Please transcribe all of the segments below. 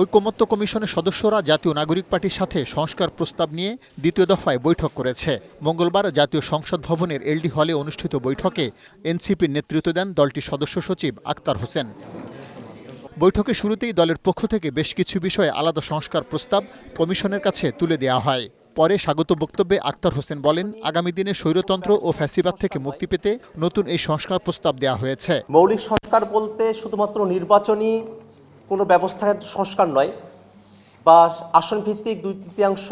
ঐকমত্য কমিশনের সদস্যরা জাতীয় নাগরিক পার্টির সাথে সংস্কার প্রস্তাব নিয়ে দ্বিতীয় দফায় বৈঠক করেছে। মঙ্গলবার জাতীয় সংসদ ভবনের এলডি হলে অনুষ্ঠিত বৈঠকে এনসিপির নেতৃত্ব দেন দলটির সদস্য সচিব আক্তার হোসেন। বৈঠকের শুরুতেই দলের পক্ষ থেকে বেশ কিছু বিষয়ে আলাদা সংস্কার প্রস্তাব কমিশনের কাছে তুলে দেওয়া হয়। পরে স্বাগত বক্তব্যে আক্তার হোসেন বলেন, আগামী দিনে স্বৈরতন্ত্র ও ফ্যাসিবাদ থেকে মুক্তি পেতে নতুন এই সংস্কার প্রস্তাব দেওয়া হয়েছে। মৌলিক সংস্কার বলতে শুধুমাত্র নির্বাচনী কোনো ব্যবস্থার সংস্কার নয় বা আসন ভিত্তিক দুই তৃতীয়াংশ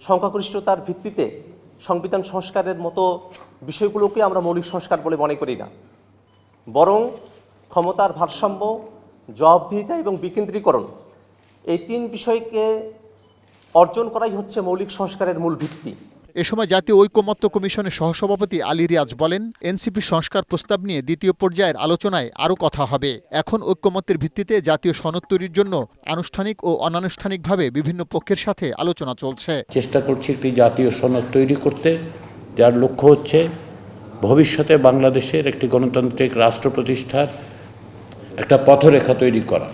সংখ্যাগরিষ্ঠতার ভিত্তিতে সংবিধান সংস্কারের মতো বিষয়গুলোকে আমরা মৌলিক সংস্কার বলে মনে করি না। বরং ক্ষমতার ভারসাম্য, জবাবদিহিতা এবং বিকেন্দ্রীকরণ এই তিন বিষয়কে অর্জন করাই হচ্ছে মৌলিক সংস্কারের মূল ভিত্তি। এ সময় জাতীয় ঐক্যমত্য কমিশনের সহসভাপতি আলী রিয়াজ বলেন, এনসিপি সংস্কার প্রস্তাব নিয়ে দ্বিতীয় পর্যায়ের আলোচনায় আরও কথা হবে। এখন ঐকমত্যের ভিত্তিতে জাতীয় সনদ তৈরির জন্য আনুষ্ঠানিক ও অনানুষ্ঠানিকভাবে বিভিন্ন পক্ষের সাথে আলোচনা চলছে। চেষ্টা করছি একটি জাতীয় সনদ তৈরি করতে, যার লক্ষ্য হচ্ছে ভবিষ্যতে বাংলাদেশের একটি গণতান্ত্রিক রাষ্ট্র প্রতিষ্ঠার একটা পথরেখা তৈরি করা।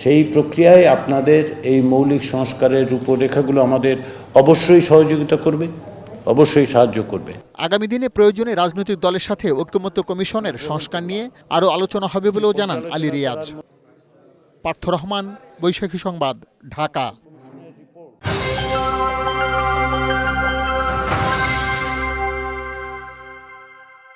সেই প্রক্রিয়ায় আপনাদের এই মৌলিক সংস্কারের রূপরেখাগুলো আমাদের অবশ্যই সহযোগিতা করবে, অবশ্যই সাহায্য করবে। আগামী দিনে প্রয়োজনে রাজনৈতিক দলের সাথে ঐক্যমত্য কমিশনের সংস্কার নিয়ে আরও আলোচনা হবে বলেও জানান আলী রিয়াজ। পার্থ রহমান, বৈশাখী সংবাদ, ঢাকা।